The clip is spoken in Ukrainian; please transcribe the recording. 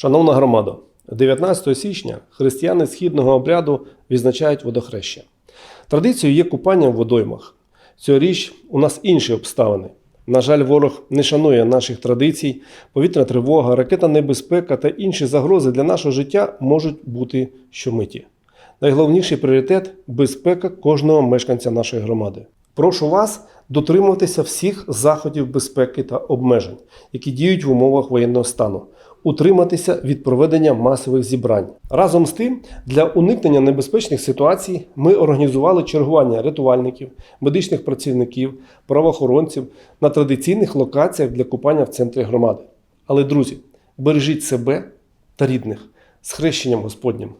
Шановна громада, 19 січня християни східного обряду відзначають водохреща. Традицією є купання в водоймах. Цьогоріч у нас інші обставини. На жаль, ворог не шанує наших традицій, повітряна тривога, ракетна небезпека та інші загрози для нашого життя можуть бути щомиті. Найголовніший пріоритет безпека кожного мешканця нашої громади. Прошу вас дотримуватися всіх заходів безпеки та обмежень, які діють в умовах воєнного стану, утриматися від проведення масових зібрань. Разом з тим, для уникнення небезпечних ситуацій ми організували чергування рятувальників, медичних працівників, правоохоронців на традиційних локаціях для купання в центрі громади. Але, друзі, бережіть себе та рідних з хрещенням Господнім.